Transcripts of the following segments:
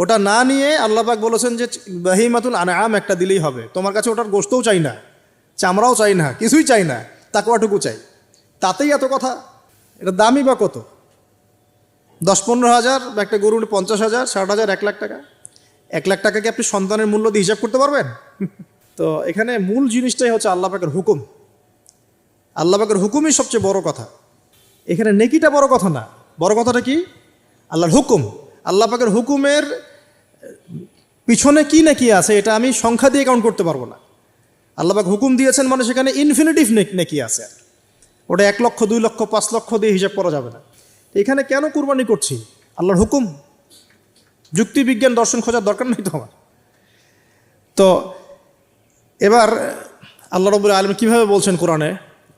ওটা না নিয়ে আল্লাপাক বলেছেন যে বাহিমাতুল আনাম একটা দিলেই হবে। তোমার কাছে ওটার গোস্তও চাই না, চামড়াও চাই না, কিছুই চাই না তাকুয়াটুকু চাই। তাতেই এত কথা? এটা দামই বা কত? দশ পনেরো হাজার বা একটা গরুর পঞ্চাশ হাজার, ষাট হাজার, এক লাখ টাকা। এক লাখ টাকাকে আপনি সন্তানের মূল্য দিয়ে হিসাব করতে পারবেন? তো এখানে মূল জিনিসটাই হচ্ছে আল্লাহ পাকের হুকুম। আল্লাহ পাকের হুকুমই সবচেয়ে বড় কথা। এখানে নেকিটা বড় কথা না। বড় কথাটা কি? আল্লাহর হুকুম। আল্লাহ পাকের হুকুমের পিছনে কি নাকি আছে, এটা আমি সংখ্যা দিয়ে কাউন্ট করতে পারব না। আল্লাহ পাক হুকুম দিয়েছেন মানে সেখানে ইনফিনিটিভ নাকি আছে। ওটা এক লক্ষ, দুই লক্ষ, পাঁচ লক্ষ দিয়ে হিসাব করা যাবে না। এখানে কেন কুরবানি করছি? আল্লাহর হুকুম? যুক্তি বিজ্ঞান দর্শন খোঁজার দরকার নেই তো আমার। তো এবার আল্লাহ রবুল আলম কীভাবে বলছেন কোরআনে?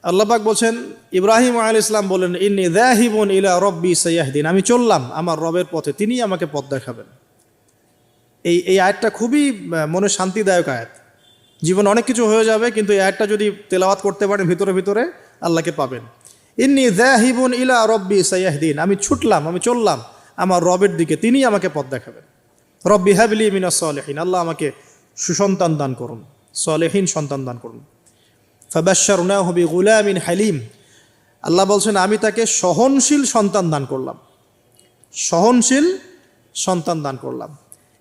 আল্লাপাক বলছেন, ইব্রাহিম আল ইসলাম বলেন ইন্নি দাহিবন ইলা রব্বি সৈয়াহদিন আমি চললাম আমার রবের পথে তিনি আমাকে পথ দেখাবেন। এই এই আয়াতটা খুবই মনে শান্তিদায়ক আয়াত। জীবন অনেক কিছু হয়ে যাবে, কিন্তু এই আয়াতটা যদি তেলাওয়াত করতে পারেন, ভিতরে ভিতরে আল্লাহকে পাবেন। ইন্নি দাহিবন ইলা রব্বি সৈয়াহদিন আমি ছুটলাম, আমি চললাম, আমার রবের দিকে তিনি আমাকে পথ দেখাবেন। রব্বি হাবলি মিনা সলেহীন। আল্লাহ আমাকে সুসন্তান দান করুন, সলেহীন সন্তান দান করুন। ফাবাশারুনা হবি গুলামিন হালিম। আল্লাহ বলছেন, আমি তাকে সহনশীল সন্তান দান করলাম। সহনশীল সন্তান দান করলাম।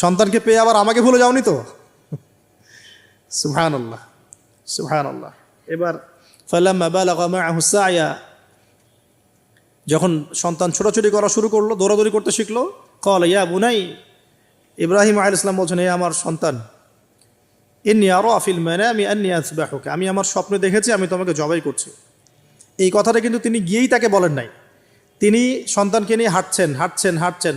সন্তানকে পেয়ে আবার আমাকে ভুলে যাওনি তো? সুহান আল্লাহ সুহান আল্লাহ এবার মাআহু সায়া, যখন সন্তান ছোটাছুটি করা শুরু করল, দৌড়াদৌড়ি করতে শিখলো কল ইয়া বুনাই, ইব্রাহিম আল ইসলাম বলছেন এ আমার সন্তান, ইন্নি আরও আফিল মানে আমি আন্নি আসবাহুকে আমি আমার স্বপ্নে দেখেছি, আমি তোমাকে জবাই করছি। এই কথাটা কিন্তু তিনি গিয়েই তাকে বলেন নাই। তিনি সন্তানকে নিয়ে হাঁটছেন হাঁটছেন হাঁটছেন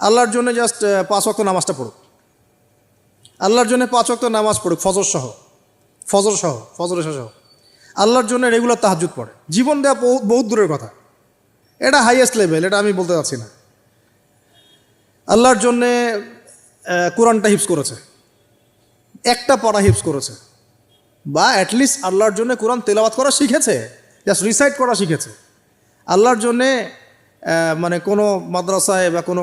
আল্লাহর জন্য জাস্ট পাঁচ অক্ত নামাজটা পড়ুক। আল্লাহর জন্য পাঁচ অক্ত নামাজ পড়ুক, ফজর সহ। ফজর সহ ফজর সহ আল্লাহর জন্য রেগুলার তাহাজুদ পড়ে। জীবন দেওয়া বহু বহুত দূরের কথা। এটা হাইয়েস্ট লেভেল এটা আমি বলতে চাচ্ছি না। আল্লাহর জন্যে কোরআনটা হিপস করেছে। একটা পড়া হিপস করেছে। বা অ্যাটলিস্ট আল্লাহর জন্য কোরআন তেলাওয়াত করা শিখেছে। জাস্ট রিসাইট করা শিখেছে। আল্লাহর জন্যে মানে কোনো মাদ্রাসায় বা কোনো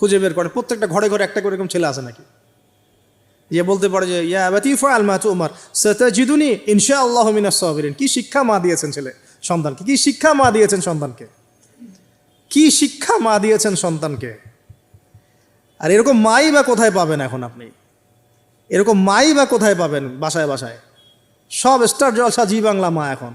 খুঁজে বের করে। প্রত্যেকটা ঘরে ঘরে একটা করে এরকম ছেলে আছে নাকি? ইয়ে বলতে পারে যে, ইয়া বাতিফা আল মাতু উমার, সতাজিদুনি ইনশা আল্লাহ মিনাস সাবিরিন। কি শিক্ষা মা দিয়েছেন ছেলে সন্তানকে? কি শিক্ষা মা দিয়েছেন সন্তানকে? কি শিক্ষা মা দিয়েছেন সন্তানকে? আর এরকম মাই বা কোথায় পাবেন এখন আপনি? এরকম মাই বা কোথায় পাবেন বাসায় বাসায়? সব স্টার জলসা জি বাংলা মা এখন।